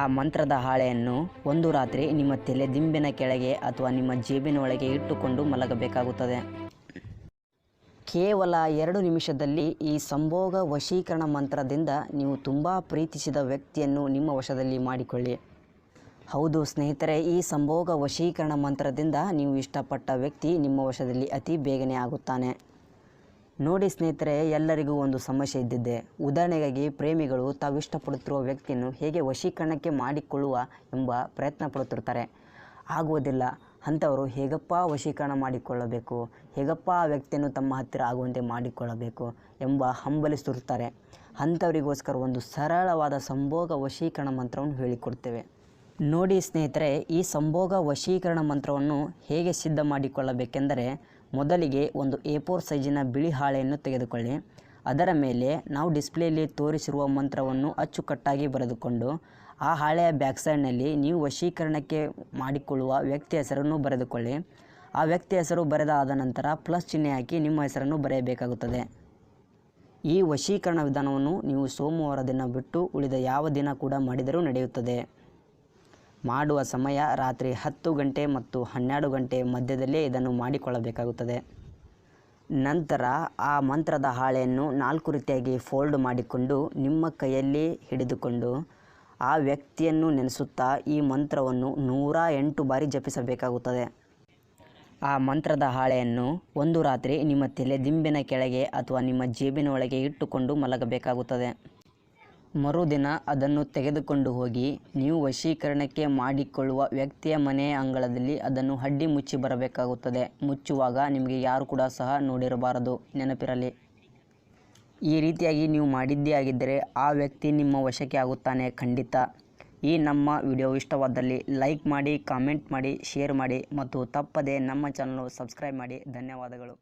ಆ ಮಂತ್ರದ ಹಾಳೆಯನ್ನು ಒಂದು ರಾತ್ರಿ ನಿಮ್ಮ ತಲೆ ದಿಂಬಿನ ಕೆಳಗೆ ಅಥವಾ ನಿಮ್ಮ ಜೇಬಿನ ಒಳಗೆ ಇಟ್ಟುಕೊಂಡು ಮಲಗಬೇಕಾಗುತ್ತದೆ. ಕೇವಲ ಎರಡು ನಿಮಿಷದಲ್ಲಿ ಈ ಸಂಭೋಗ ವಶೀಕರಣ ಮಂತ್ರದಿಂದ ನೀವು ತುಂಬ ಪ್ರೀತಿಸಿದ ವ್ಯಕ್ತಿಯನ್ನು ನಿಮ್ಮ ವಶದಲ್ಲಿ ಮಾಡಿಕೊಳ್ಳಿ. ಹೌದು ಸ್ನೇಹಿತರೆ, ಈ ಸಂಭೋಗ ವಶೀಕರಣ ಮಂತ್ರದಿಂದ ನೀವು ಇಷ್ಟಪಟ್ಟ ವ್ಯಕ್ತಿ ನಿಮ್ಮ ವಶದಲ್ಲಿ ಅತಿ ಬೇಗನೆ ಆಗುತ್ತಾನೆ. ನೋಡಿ ಸ್ನೇಹಿತರೆ, ಎಲ್ಲರಿಗೂ ಒಂದು ಸಮಸ್ಯೆ ಇದ್ದಿದ್ದೆ. ಉದಾಹರಣೆಗಾಗಿ ಪ್ರೇಮಿಗಳು ತಾವು ಇಷ್ಟಪಡುತ್ತಿರುವ ವ್ಯಕ್ತಿಯನ್ನು ಹೇಗೆ ವಶೀಕರಣಕ್ಕೆ ಮಾಡಿಕೊಳ್ಳುವ ಎಂಬ ಪ್ರಯತ್ನ ಪಡುತ್ತಿರ್ತಾರೆ. ಆಗುವುದಿಲ್ಲ. ಅಂಥವರು ಹೇಗಪ್ಪ ವಶೀಕರಣ ಮಾಡಿಕೊಳ್ಳಬೇಕು? ಹೇಗಪ್ಪ ಆ ವ್ಯಕ್ತಿಯನ್ನು ತಮ್ಮ ಹತ್ತಿರ ಆಗುವಂತೆ ಮಾಡಿಕೊಳ್ಳಬೇಕು ಎಂಬ ಹಂಬಲಿಸುತ್ತಿರ್ತಾರೆ. ಅಂಥವರಿಗೋಸ್ಕರ ಒಂದು ಸರಳವಾದ ಸಂಭೋಗ ವಶೀಕರಣ ಮಂತ್ರವನ್ನು ಹೇಳಿಕೊಡ್ತೇವೆ. ನೋಡಿ ಸ್ನೇಹಿತರೆ, ಈ ಸಂಭೋಗ ವಶೀಕರಣ ಮಂತ್ರವನ್ನು ಹೇಗೆ ಸಿದ್ಧ ಮಾಡಿಕೊಳ್ಳಬೇಕೆಂದರೆ, ಮೊದಲಿಗೆ ಒಂದು ಎ ಫೋರ್ ಸೈಜಿನ ಬಿಳಿ ಹಾಳೆಯನ್ನು ತೆಗೆದುಕೊಳ್ಳಿ. ಅದರ ಮೇಲೆ ನಾವು ಡಿಸ್ಪ್ಲೇಯಲ್ಲಿ ತೋರಿಸಿರುವ ಮಂತ್ರವನ್ನು ಅಚ್ಚುಕಟ್ಟಾಗಿ ಬರೆದುಕೊಂಡು, ಆ ಹಾಳೆಯ ಬ್ಯಾಕ್ ಸೈಡ್ನಲ್ಲಿ ನೀವು ವಶೀಕರಣಕ್ಕೆ ಮಾಡಿಕೊಳ್ಳುವ ವ್ಯಕ್ತಿ ಹೆಸರನ್ನು ಬರೆದುಕೊಳ್ಳಿ. ಆ ವ್ಯಕ್ತಿ ಹೆಸರು ಬರೆದಾದ ನಂತರ ಪ್ಲಸ್ ಚಿಹ್ನೆ ಹಾಕಿ ನಿಮ್ಮ ಹೆಸರನ್ನು ಬರೆಯಬೇಕಾಗುತ್ತದೆ. ಈ ವಶೀಕರಣ ವಿಧಾನವನ್ನು ನೀವು ಸೋಮವಾರ ದಿನ ಬಿಟ್ಟು ಉಳಿದ ಯಾವ ದಿನ ಕೂಡ ಮಾಡಿದರೂ ನಡೆಯುತ್ತದೆ. ಮಾಡುವ ಸಮಯ ರಾತ್ರಿ ಹತ್ತು ಗಂಟೆ ಮತ್ತು ಹನ್ನೆರಡು ಗಂಟೆ ಮಧ್ಯದಲ್ಲೇ ಇದನ್ನು ಮಾಡಿಕೊಳ್ಳಬೇಕಾಗುತ್ತದೆ. ನಂತರ ಆ ಮಂತ್ರದ ಹಾಳೆಯನ್ನು ನಾಲ್ಕು ರೀತಿಯಾಗಿ ಫೋಲ್ಡ್ ಮಾಡಿಕೊಂಡು ನಿಮ್ಮ ಕೈಯಲ್ಲಿ ಹಿಡಿದುಕೊಂಡು ಆ ವ್ಯಕ್ತಿಯನ್ನು ನೆನೆಸುತ್ತಾ ಈ ಮಂತ್ರವನ್ನು ನೂರ ಎಂಟು ಬಾರಿ ಜಪಿಸಬೇಕಾಗುತ್ತದೆ. ಆ ಮಂತ್ರದ ಹಾಳೆಯನ್ನು ಒಂದು ರಾತ್ರಿ ನಿಮ್ಮ ತಲೆ ದಿಂಬಿನ ಕೆಳಗೆ ಅಥವಾ ನಿಮ್ಮ ಜೇಬಿನ ಒಳಗೆ ಇಟ್ಟುಕೊಂಡು ಮಲಗಬೇಕಾಗುತ್ತದೆ. ಮರುದಿನ ಅದನ್ನು ತೆಗೆದುಕೊಂಡು ಹೋಗಿ, ನೀವು ವಶೀಕರಣಕ್ಕೆ ಮಾಡಿಕೊಳ್ಳುವ ವ್ಯಕ್ತಿಯ ಮನೆಯ ಅಂಗಳದಲ್ಲಿ ಅದನ್ನು ಅಡ್ಡಿ ಮುಚ್ಚಿ ಬರಬೇಕಾಗುತ್ತದೆ. ಮುಚ್ಚುವಾಗ ನಿಮಗೆ ಯಾರು ಕೂಡ ಸಹ ನೋಡಿರಬಾರದು. ನೆನಪಿರಲಿ. ಈ ರೀತಿಯಾಗಿ ನೀವು ಮಾಡಿದ್ದೇ ಆಗಿದ್ದರೆ ಆ ವ್ಯಕ್ತಿ ನಿಮ್ಮ ವಶಕ್ಕೆ ಆಗುತ್ತಾನೆ ಖಂಡಿತ. ಈ ನಮ್ಮ ವಿಡಿಯೋ ಇಷ್ಟವಾದಲ್ಲಿ ಲೈಕ್ ಮಾಡಿ, ಕಾಮೆಂಟ್ ಮಾಡಿ, ಶೇರ್ ಮಾಡಿ ಮತ್ತು ತಪ್ಪದೆ ನಮ್ಮ ಚಾನಲ್ ಸಬ್ಸ್ಕ್ರೈಬ್ ಮಾಡಿ. ಧನ್ಯವಾದಗಳು.